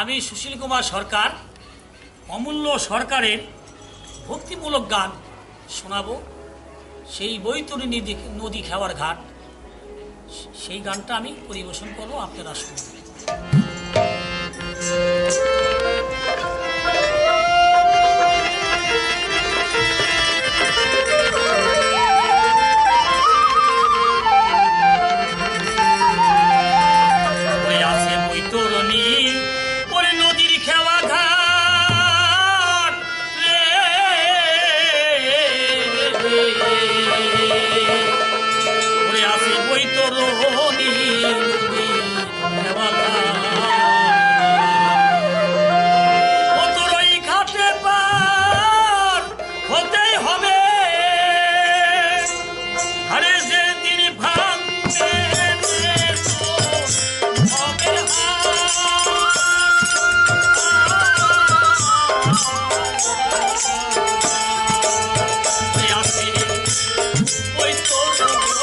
আমি সুশীল কুমার সরকার। অমূল্য সরকারের ভক্তিমূলক গান শোনাব। সেই বৈতরী নদী নদী খেওয়ার ঘাট। সেই গানটা আমি পরিবেশন করব, আপনারা শুনবেন todo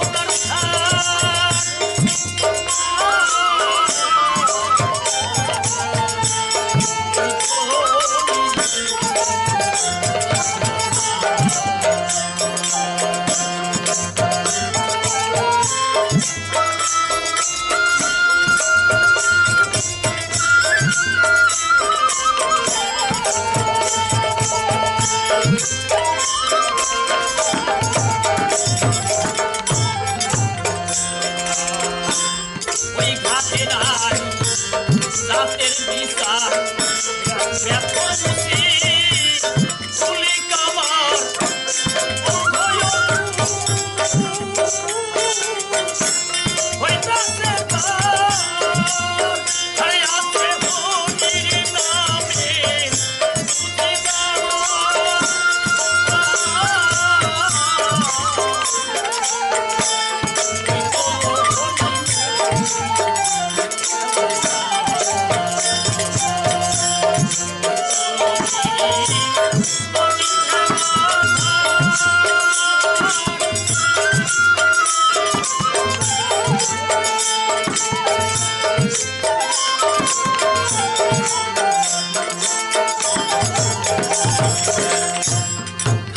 ওনার সারা cidade, sabe ter vista, me aconselho.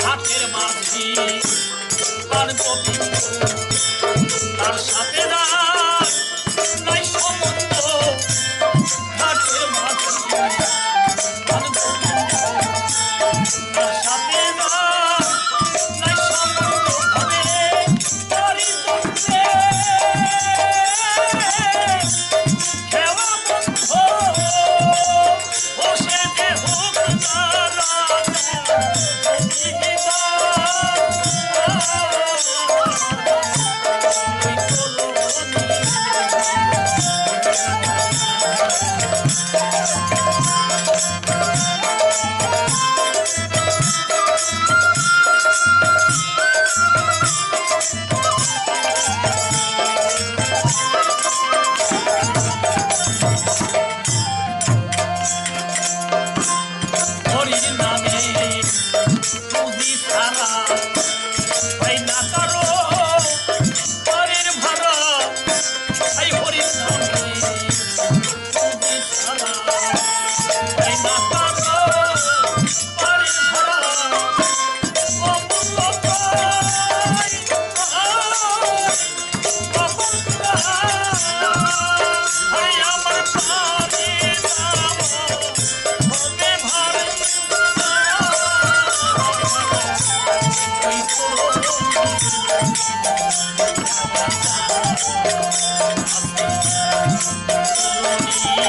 ঘাটের মাঝি তার গোবিন্দ তার সাথে রায়